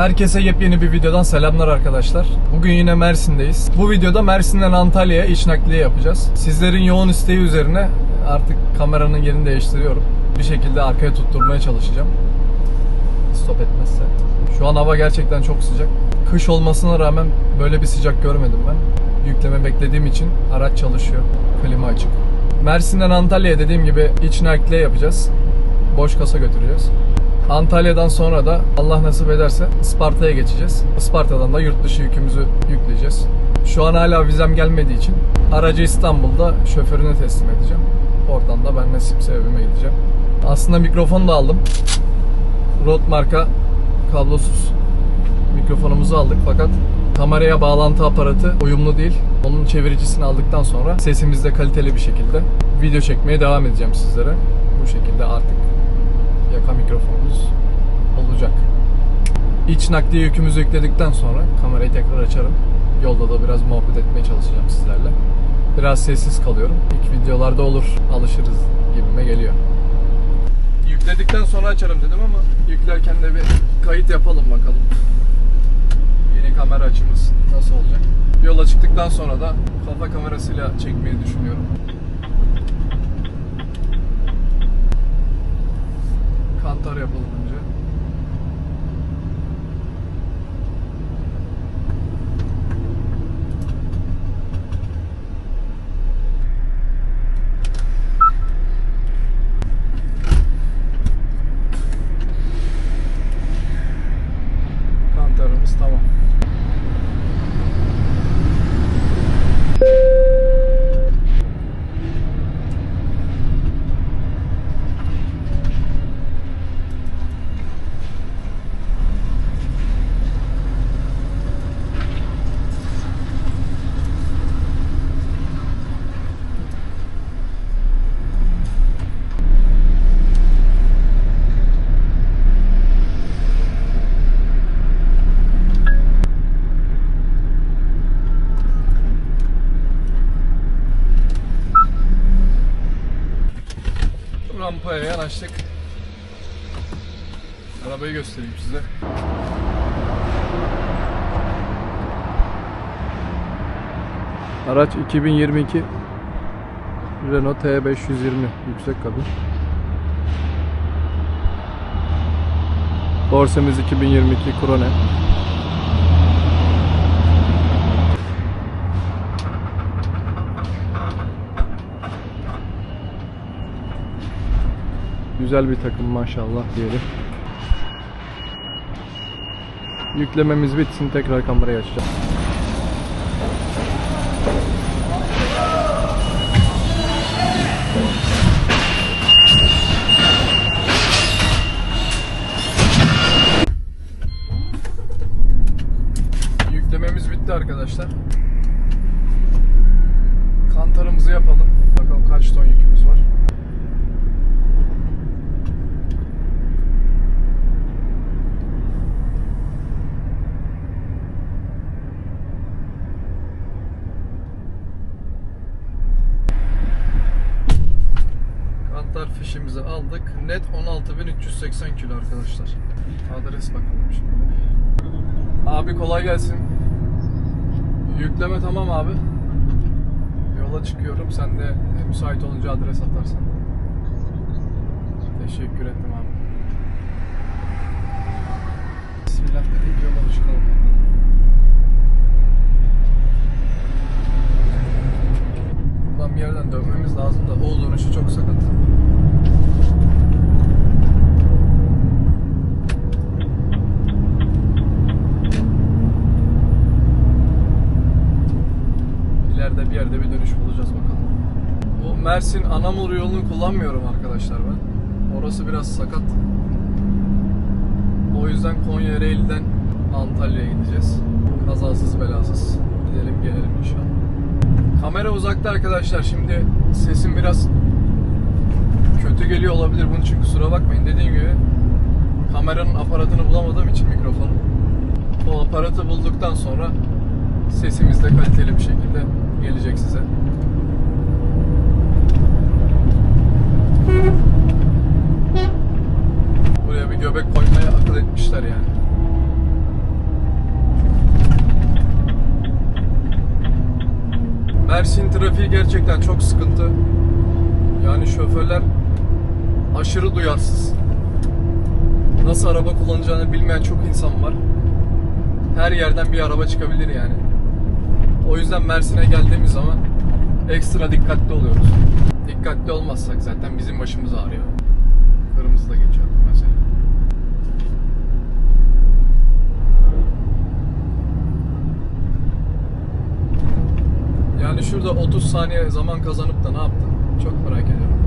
Herkese yepyeni bir videodan selamlar arkadaşlar. Bugün yine Mersin'deyiz. Bu videoda Mersin'den Antalya'ya iç nakliye yapacağız. Sizlerin yoğun isteği üzerine artık kameranın yerini değiştiriyorum. Bir şekilde arkaya tutturmaya çalışacağım. Stop etmezse. Şu an hava gerçekten çok sıcak. Kış olmasına rağmen böyle bir sıcak görmedim ben. Yükleme beklediğim için araç çalışıyor. Klima açık. Mersin'den Antalya'ya dediğim gibi iç nakliye yapacağız. Boş kasa götüreceğiz. Antalya'dan sonra da Allah nasip ederse Isparta'ya geçeceğiz. Isparta'dan da yurt dışı yükümüzü yükleyeceğiz. Şu an hala vizem gelmediği için aracı İstanbul'da şoförüne teslim edeceğim. Oradan da ben nasipse evime gideceğim. Aslında mikrofon da aldım. Rode marka kablosuz mikrofonumuzu aldık fakat kameraya bağlantı aparatı uyumlu değil. Onun çeviricisini aldıktan sonra sesimiz de kaliteli bir şekilde video çekmeye devam edeceğim sizlere. Bu şekilde artık yaka mikrofonumuz olacak. İç nakliye yükümüzü yükledikten sonra kamerayı tekrar açarım. Yolda da biraz muhabbet etmeye çalışacağım sizlerle. Biraz sessiz kalıyorum. İlk videolarda olur, alışırız gibime geliyor. Yükledikten sonra açarım dedim ama yüklerken de bir kayıt yapalım bakalım. Yeni kamera açımız nasıl olacak? Yola çıktıktan sonra da kafa kamerasıyla çekmeyi düşünüyorum. Kantar yapalım önce. Kantarımız tamam. Yanaştık. Arabayı göstereyim size. Araç 2022 Renault T520 yüksek kabin. Dorsemiz 2022 Krone. Güzel bir takım maşallah diyelim. Yüklememiz bitsin tekrar kamerayı açacağım. Yüklememiz bitti arkadaşlar. Kantarımızı yapalım. Bakalım kaç ton yükümüz var. Kantar fişimizi aldık. Net 16.380 kilo arkadaşlar. Adres bakalım şimdi. Abi kolay gelsin. Yükleme tamam abi. Yola çıkıyorum. Sen de müsait olunca adres atarsan. Teşekkür ettim abi. Bismillah dedik yola çıkalım. Buradan bir yerden dönmemiz lazım da o dönüşü çok sakat. İleride bir yerde bir dönüş bulacağız bakalım. Bu Mersin Anamur yolunu kullanmıyorum arkadaşlar ben. Orası biraz sakat. O yüzden Konya Ereğli'den Antalya'ya gideceğiz. Kazasız belasız gidelim gelelim inşallah. Kamera uzakta arkadaşlar. Şimdi sesim biraz kötü geliyor olabilir. Bunun için kusura bakmayın. Dediğim gibi kameranın aparatını bulamadığım için mikrofonu. O aparatı bulduktan sonra sesimiz de kaliteli bir şekilde gelecek size. Buraya bir göbek koymayı akıl etmişler yani. Mersin trafiği gerçekten çok sıkıntı. Yani şoförler aşırı duyarsız. Nasıl araba kullanacağını bilmeyen çok insan var. Her yerden bir araba çıkabilir yani. O yüzden Mersin'e geldiğimiz zaman ekstra dikkatli oluyoruz. Dikkatli olmazsak zaten bizim başımız ağrıyor. Kırmızı da geçiyor mesela. Yani şurada 30 saniye zaman kazanıp da ne yaptın? Çok merak ediyorum.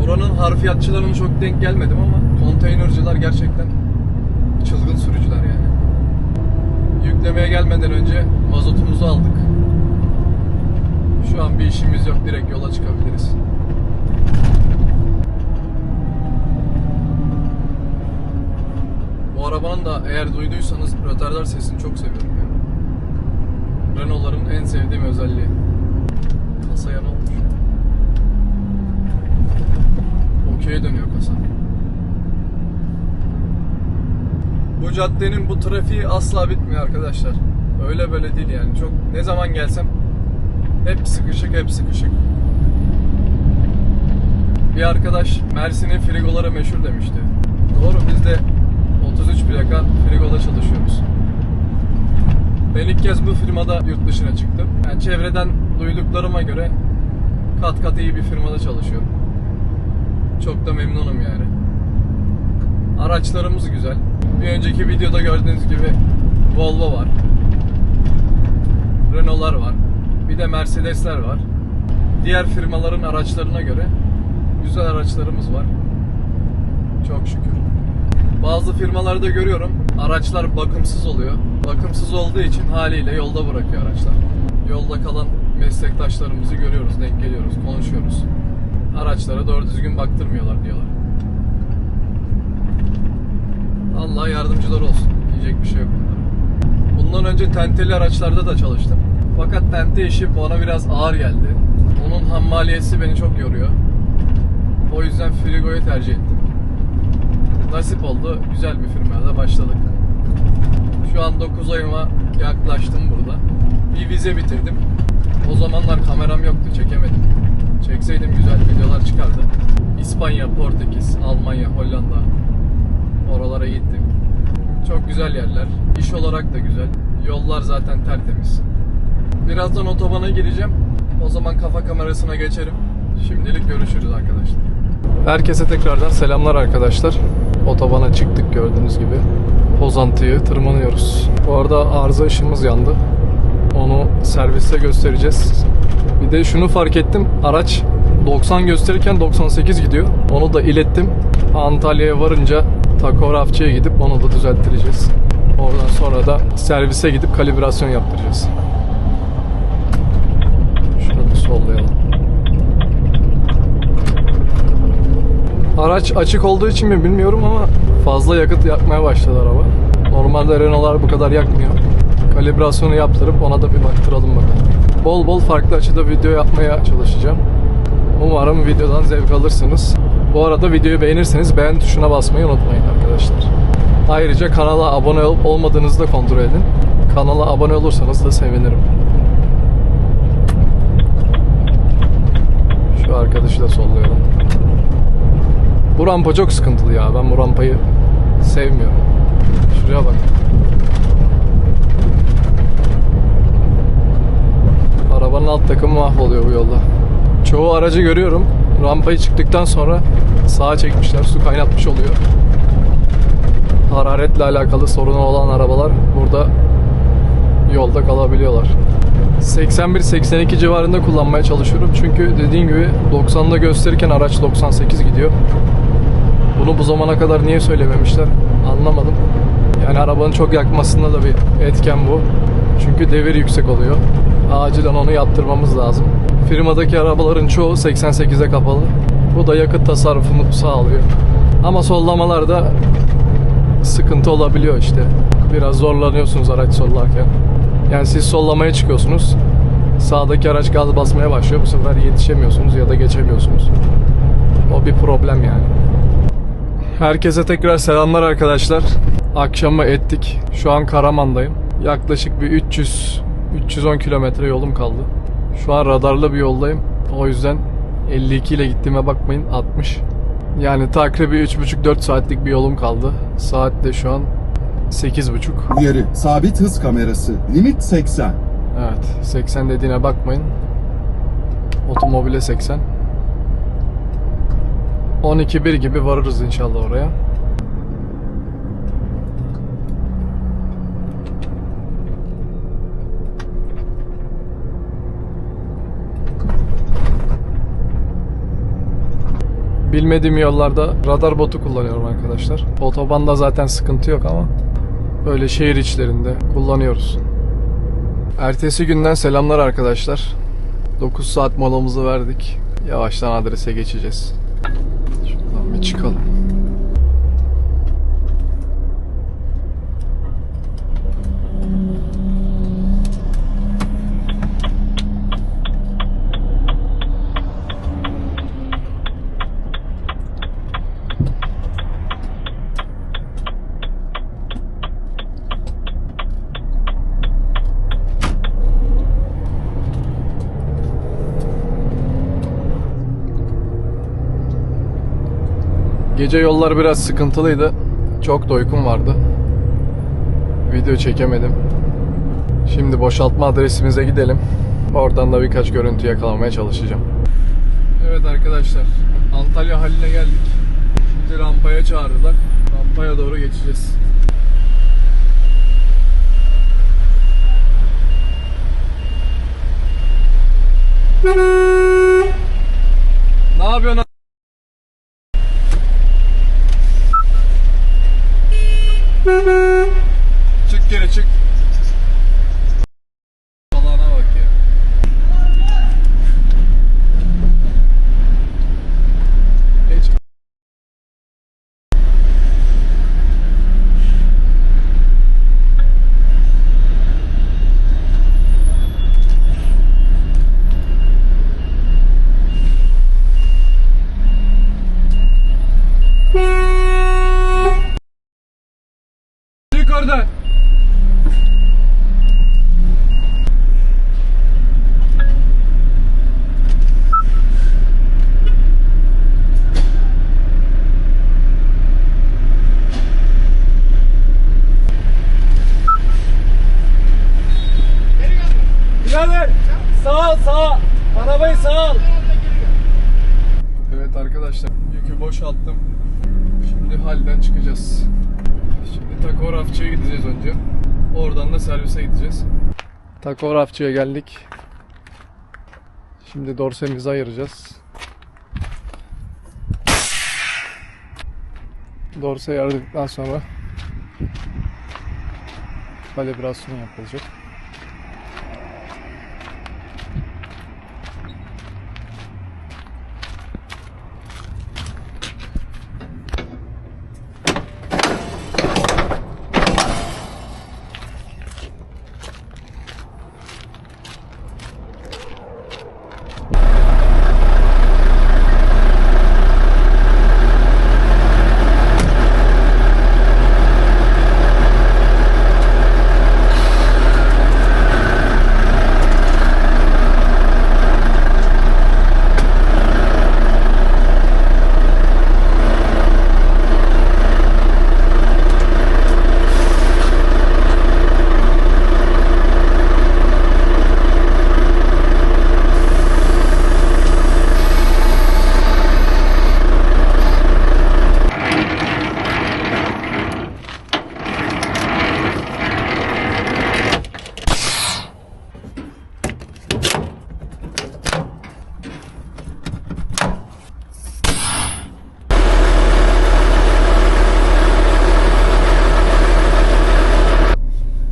Buranın harfiyatçılarına çok denk gelmedim ama konteynerciler gerçekten çılgın sürücüler yani. Yüklemeye gelmeden önce mazotumuzu aldık. Şu an bir işimiz yok. Direkt yola çıkabiliriz. Bu arabanın da eğer duyduysanız rötardar sesini çok seviyorum ya. Renault'ların en sevdiğim özelliği. Kasaya ne olmuş? Okey'e dönüyor kasa. Bu caddenin bu trafiği asla bitmiyor arkadaşlar. Öyle böyle değil yani. Çok ne zaman gelsem hep sıkışık hep sıkışık. Bir arkadaş Mersin'in frigoları meşhur demişti. Doğru biz de 33 plaka frigoda çalışıyoruz. Ben ilk kez bu firmada yurt dışına çıktım. Yani çevreden duyduklarıma göre kat kat iyi bir firmada çalışıyorum. Çok da memnunum yani. Araçlarımız güzel. Bir önceki videoda gördüğünüz gibi Volvo var. Renault'lar var. Bir de Mercedes'ler var. Diğer firmaların araçlarına göre güzel araçlarımız var. Çok şükür. Bazı firmalarda görüyorum araçlar bakımsız oluyor. Bakımsız olduğu için haliyle yolda bırakıyor araçlar. Yolda kalan meslektaşlarımızı görüyoruz, denk geliyoruz, konuşuyoruz. Araçlara doğru düzgün baktırmıyorlar diyorlar. Allah yardımcılar olsun. Diyecek bir şey yok bunlara. Bundan önce tenteli araçlarda da çalıştım. Fakat tente işi bana biraz ağır geldi. Onun ham maliyeti beni çok yoruyor. O yüzden Frigo'yu tercih ettim. Nasip oldu. Güzel bir firmada başladık. Şu an 9 ayıma yaklaştım burada. Bir vize bitirdim. O zamanlar kameram yoktu, çekemedim. Çekseydim güzel videolar çıkardı. İspanya, Portekiz, Almanya, Hollanda. Oralara gittim. Çok güzel yerler. İş olarak da güzel. Yollar zaten tertemiz. Birazdan otobana gireceğim. O zaman kafa kamerasına geçerim. Şimdilik görüşürüz arkadaşlar. Herkese tekrardan selamlar arkadaşlar. Otobana çıktık gördüğünüz gibi. Pozantı'yı tırmanıyoruz. Bu arada arıza ışığımız yandı. Onu serviste göstereceğiz. Bir de şunu fark ettim. Araç 90 gösterirken 98 gidiyor. Onu da ilettim. Antalya'ya varınca takografçıya gidip onu da düzelttireceğiz. Oradan sonra da servise gidip kalibrasyon yaptıracağız. Sollayalım. Araç açık olduğu için mi bilmiyorum ama fazla yakıt yakmaya başladı araba. Normalde Renault'lar bu kadar yakmıyor. Kalibrasyonu yaptırıp ona da bir baktıralım bakalım. Bol bol farklı açıda video yapmaya çalışacağım. Umarım videodan zevk alırsınız. Bu arada videoyu beğenirseniz beğen tuşuna basmayı unutmayın arkadaşlar. Ayrıca kanala abone olup olmadığınızı da kontrol edin. Kanala abone olursanız da sevinirim. Şu arkadaşı da sollayalım. Bu rampa çok sıkıntılı ya. Ben bu rampayı sevmiyorum. Şuraya bak. Arabanın alt takımı mahvoluyor bu yolda. Çoğu aracı görüyorum. Rampayı çıktıktan sonra sağa çekmişler. Su kaynatmış oluyor. Hararetle alakalı sorunu olan arabalar burada yolda kalabiliyorlar. 81-82 civarında kullanmaya çalışıyorum. Çünkü dediğim gibi 90'da gösterirken araç 98 gidiyor. Bunu bu zamana kadar niye söylememişler anlamadım. Yani arabanın çok yakmasında da bir etken bu. Çünkü devir yüksek oluyor. Acilen onu yaptırmamız lazım. Firmadaki arabaların çoğu 88'e kapalı. Bu da yakıt tasarrufunu sağlıyor. Ama sollamalarda sıkıntı olabiliyor işte. Biraz zorlanıyorsunuz araç sollarken. Yani siz sollamaya çıkıyorsunuz. Sağdaki araç gaz basmaya başlıyor. Bu sefer yetişemiyorsunuz ya da geçemiyorsunuz. O bir problem yani. Herkese tekrar selamlar arkadaşlar. Akşamı ettik. Şu an Karaman'dayım. Yaklaşık bir 300 310 kilometre yolum kaldı. Şu an radarlı bir yoldayım. O yüzden 52 ile gittiğime bakmayın 60. Yani takribi 3,5-4 saatlik bir yolum kaldı. Saat de şu an 8,5. Uyarı. Sabit hız kamerası. Limit 80. Evet 80 dediğine bakmayın. Otomobile 80. 12.1 gibi varırız inşallah oraya. Bilmediğim yollarda radar botu kullanıyorum arkadaşlar. Otobanda zaten sıkıntı yok ama böyle şehir içlerinde kullanıyoruz. Ertesi günden selamlar arkadaşlar. 9 saat molamızı verdik. Yavaştan adrese geçeceğiz. Şuradan bir çıkalım. Gece yollar biraz sıkıntılıydı. Çok da uykum vardı. Video çekemedim. Şimdi boşaltma adresimize gidelim. Oradan da birkaç görüntü yakalamaya çalışacağım. Evet arkadaşlar. Antalya haline geldik. Şimdi rampaya çağırdılar. Rampaya doğru geçeceğiz. Ne Birader sağ ol sağ ol. Arabayı sağ ol. Evet arkadaşlar yükü boşalttım. Şimdi halden çıkacağız. Şimdi takografçıya gideceğiz önce. Oradan da servise gideceğiz. Takografçıya geldik. Şimdi dorsemizi ayıracağız. Dorseyi ayırdıktan sonra kalibrasyon yapılacak.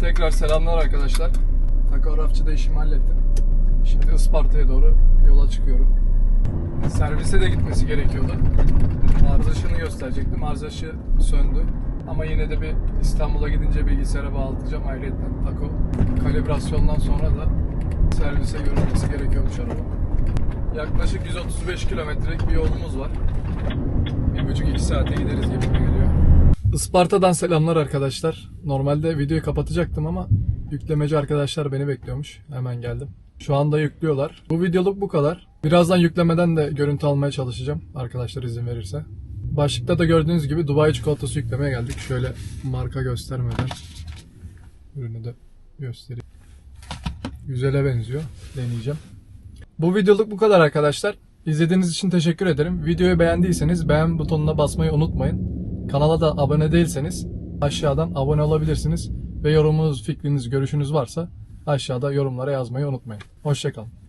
Tekrar selamlar arkadaşlar. Takografçıda işimi hallettim. Şimdi Isparta'ya doğru yola çıkıyorum. Servise de gitmesi gerekiyordu. Arızaşını gösterecektim. Arızaşı söndü. Ama yine de bir İstanbul'a gidince bilgisayara bağlatacağım ayrıca tako. Kalibrasyondan sonra da servise görülmesi gerekiyormuş araba. Yaklaşık 135 kilometrelik bir yolumuz var. Bir buçuk iki saate gideriz gibi geliyor. Isparta'dan selamlar arkadaşlar. Normalde videoyu kapatacaktım ama yüklemeci arkadaşlar beni bekliyormuş. Hemen geldim. Şu anda yüklüyorlar. Bu videoluk bu kadar. Birazdan yüklemeden de görüntü almaya çalışacağım. Arkadaşlar izin verirse. Başlıkta da gördüğünüz gibi Dubai çikolatası yüklemeye geldik. Şöyle marka göstermeden ürünü de göstereyim. Güzele benziyor. Deneyeceğim. Bu videoluk bu kadar arkadaşlar. İzlediğiniz için teşekkür ederim. Videoyu beğendiyseniz beğen butonuna basmayı unutmayın. Kanala da abone değilseniz aşağıdan abone olabilirsiniz. Ve yorumunuz, fikriniz, görüşünüz varsa aşağıda yorumlara yazmayı unutmayın. Hoşçakalın.